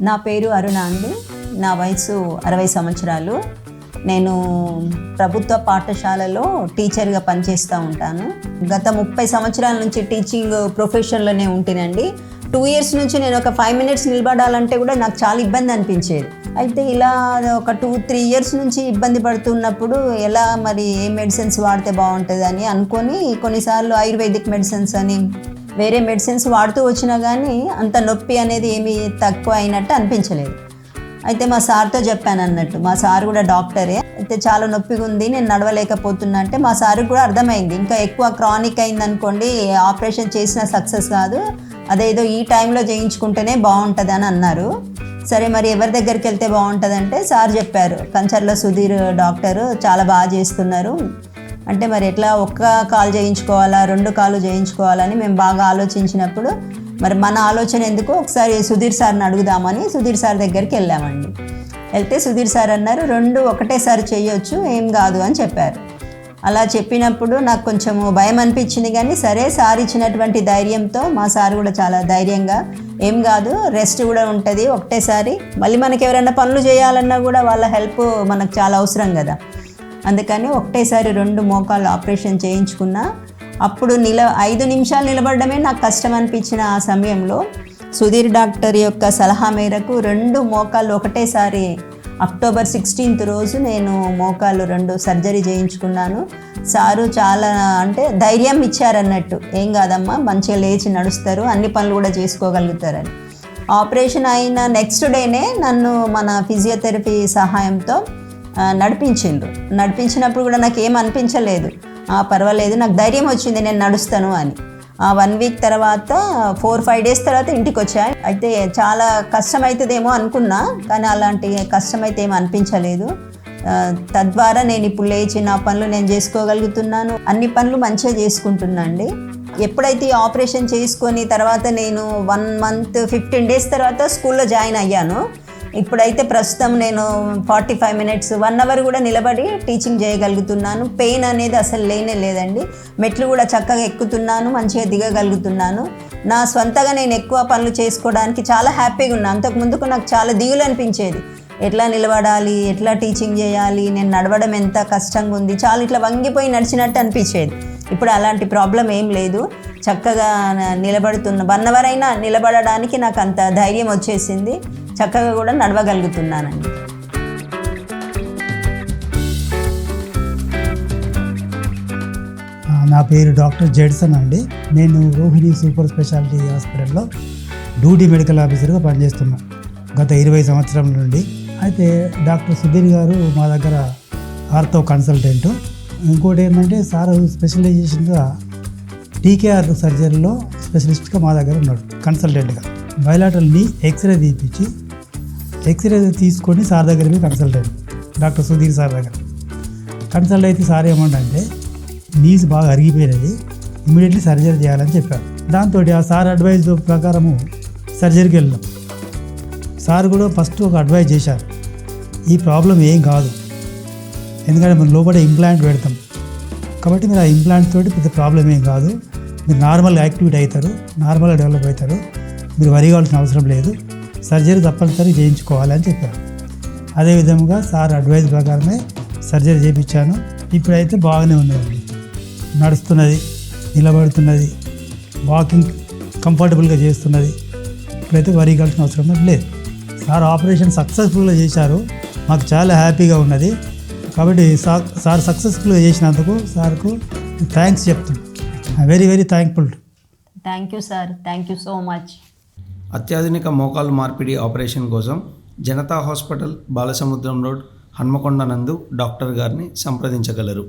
నా పేరు అరుణ అండి. నా వయసు అరవై సంవత్సరాలు. నేను ప్రభుత్వ పాఠశాలలో టీచర్గా పనిచేస్తూ ఉంటాను. గత ముప్పై సంవత్సరాల నుంచి టీచింగ్ ప్రొఫెషన్లోనే ఉంటేనండి టూ ఇయర్స్ నుంచి నేను ఒక ఫైవ్ మినిట్స్ నిలబడాలంటే కూడా నాకు చాలా ఇబ్బంది అనిపించేది. అయితే ఇలా ఒక టూ త్రీ ఇయర్స్ నుంచి ఇబ్బంది పడుతున్నప్పుడు ఎలా మరి ఏ మెడిసిన్స్ వాడితే బాగుంటుంది అని అనుకొని కొన్నిసార్లు ఆయుర్వేదిక్ మెడిసిన్స్ అని వేరే మెడిసిన్స్ వాడుతూ వచ్చినా కానీ అంత నొప్పి అనేది ఏమీ తక్కువ అయినట్టు అనిపించలేదు. అయితే మా సార్తో చెప్పాను అన్నట్టు. మా సార్ కూడా డాక్టరే. అయితే చాలా నొప్పిగా ఉంది నేను నడవలేకపోతున్నా అంటే మా సార్కి కూడా అర్థమైంది. ఇంకా ఎక్కువ క్రానిక్ అయింది అనుకోండి ఆపరేషన్ చేసినా సక్సెస్ కాదు. అదేదో ఈ టైంలో చేయించుకుంటేనే బాగుంటుంది అని అన్నారు. సరే మరి ఎవరి దగ్గరికి వెళ్తే బాగుంటుంది అంటే సార్ చెప్పారు. కంచర్ల సుధీర్ డాక్టరు చాలా బాగా చేస్తున్నారు. అంటే మరి ఎట్లా ఒక్క కాలు చేయించుకోవాలా రెండు కాలు చేయించుకోవాలని మేము బాగా ఆలోచించినప్పుడు మరి మన ఆలోచన ఎందుకు? ఒకసారి సుధీర్ సార్ని అడుగుదామని సుధీర్ సార్ దగ్గరికి వెళ్ళామండి. వెళ్తే సుధీర్ సార్ అన్నారు రెండు ఒకటేసారి చేయొచ్చు ఏం కాదు అని చెప్పారు. అలా చెప్పినప్పుడు నాకు కొంచెం భయం అనిపించింది కానీ సరే సార్ ఇచ్చినటువంటి ధైర్యంతో మా సార్ కూడా చాలా ధైర్యంగా ఏం కాదు రెస్ట్ కూడా ఉంటుంది ఒకటేసారి మళ్ళీ మనకి ఎవరైనా పనులు చేయాలన్నా కూడా వాళ్ళ హెల్ప్ మనకు చాలా అవసరం కదా. అందుకని ఒకటేసారి రెండు మోకాలు ఆపరేషన్ చేయించుకున్నా. అప్పుడు నిల ఐదు నిమిషాలు నిలబడడమే నాకు కష్టం అనిపించిన ఆ సమయంలో సుధీర్ డాక్టర్ యొక్క సలహా మేరకు రెండు మోకాళ్ళు ఒకటేసారి అక్టోబర్ సిక్స్టీన్త్ రోజు నేను మోకాళ్ళు రెండు సర్జరీ చేయించుకున్నాను. సారు చాలా అంటే ధైర్యం ఇచ్చారన్నట్టు. ఏం కాదమ్మా మంచిగా లేచి నడుస్తారు అన్ని పనులు కూడా చేసుకోగలుగుతారని. ఆపరేషన్ అయిన నెక్స్ట్ డేనే నన్ను మన ఫిజియోథెరపీ సహాయంతో నడిపించిండ్రు. నడిపించినప్పుడు కూడా నాకు ఏం అనిపించలేదు. పర్వాలేదు నాకు ధైర్యం వచ్చింది నేను నడుస్తాను అని. ఆ వన్ వీక్ తర్వాత ఫోర్ ఫైవ్ డేస్ తర్వాత ఇంటికి వచ్చా. అయితే చాలా కష్టమవుతుందేమో అనుకున్నా కానీ అలాంటి కష్టమైతే ఏమి అనిపించలేదు. తద్వారా నేను ఇప్పుడు లేచి నా పనులు నేను చేసుకోగలుగుతున్నాను. అన్ని పనులు మంచిగా చేసుకుంటున్నా అండి. ఎప్పుడైతే ఈ ఆపరేషన్ చేసుకొని తర్వాత నేను వన్ మంత్ ఫిఫ్టీన్ డేస్ తర్వాత స్కూల్లో జాయిన్ అయ్యాను. ఇప్పుడైతే ప్రస్తుతం నేను forty five minutes one hour కూడా నిలబడి టీచింగ్ చేయగలుగుతున్నాను. పెయిన్ అనేది అసలు లేనే లేదండి. మెట్లు కూడా చక్కగా ఎక్కుతున్నాను మంచిగా దిగగలుగుతున్నాను. నా సొంతగా నేను ఎక్కువ పనులు చేసుకోవడానికి చాలా హ్యాపీగా ఉన్నా. అంతకు ముందుకు నాకు చాలా దిగులు అనిపించేది. ఎట్లా నిలబడాలి ఎట్లా టీచింగ్ చేయాలి నేను నడవడం ఎంత కష్టంగా ఉంది చాలా ఇట్లా వంగిపోయి నడిచినట్టు అనిపించేది. ఇప్పుడు అలాంటి ప్రాబ్లం ఏం లేదు. చక్కగా నిలబడుతున్న వన్ అవర్ అయినా నిలబడడానికి నాకు అంత ధైర్యం వచ్చేసింది. చక్కగా కూడా నడవగలుగుతున్నానండి. నా పేరు డాక్టర్ జెడ్సన్ అండి. నేను రోహిణి సూపర్ స్పెషాలిటీ హాస్పిటల్లో డ్యూటీ మెడికల్ ఆఫీసర్గా పనిచేస్తున్నాను గత ఇరవై సంవత్సరం నుండి. అయితే డాక్టర్ సుధీర్ గారు మా దగ్గర ఆర్థో కన్సల్టెంట్. ఇంకోటి ఏంటంటే సార్ స్పెషలైజేషన్గా టీకేఆర్ సర్జరీలో స్పెషలిస్ట్గా మా దగ్గర ఉన్నాడు కన్సల్టెంట్గా. బయలాటల్ని ఎక్స్రే తీపిచ్చి ఎక్స్రే తీసుకొని సార్ దగ్గర పోయి అయ్యాను డాక్టర్ సుధీర్ సార్ దగ్గర. కన్సల్ట్ అయితే సార్ ఏమంటే నీస్ బాగా అరిగిపోయినది ఇమీడియట్లీ సర్జరీ చేయాలని చెప్పారు. దాంతో ఆ సార్ అడ్వైజ్ ప్రకారము సర్జరీకి వెళ్ళాం. సార్ కూడా ఫస్ట్ ఒక అడ్వైజ్ చేశారు. ఈ ప్రాబ్లం ఏం కాదు. ఎందుకంటే మనం లోపల ఇంప్లాంట్ పెడతాం. కాబట్టి మీరు ఆ ఇంప్లాంట్ తోటి పెద్ద ప్రాబ్లం ఏం కాదు. మీరు నార్మల్ యాక్టివేట్ అవుతారు నార్మల్గా డెవలప్ అవుతారు. మీరు వరి కావాల్సిన అవసరం లేదు. సర్జరీ తప్పనిసరి చేయించుకోవాలి అని చెప్పారు. అదేవిధంగా సార్ అడ్వైజ్ ప్రకారమే సర్జరీ చేయించాను. ఇప్పుడైతే బాగానే ఉన్నదండి నడుస్తున్నది నిలబడుతున్నది వాకింగ్ కంఫర్టబుల్గా చేస్తున్నది. ఇప్పుడైతే వరి కాల్సిన అవసరం లేదు. సార్ ఆపరేషన్ సక్సెస్ఫుల్గా చేశారు. మాకు చాలా హ్యాపీగా ఉన్నది. కాబట్టి సార్ సార్ సక్సెస్ఫుల్గా చేసినందుకు సార్కు థ్యాంక్స్ చెప్తున్నాను very very thankful. Thank you sir. Thank you so much. అత్యాధునిక మోకాలు మార్పిడి ఆపరేషన్ కోసం జనతా హాస్పిటల్ బాలసముద్రం రోడ్ హన్మకొండ నందు డాక్టర్ గారిని సంప్రదించగలరు.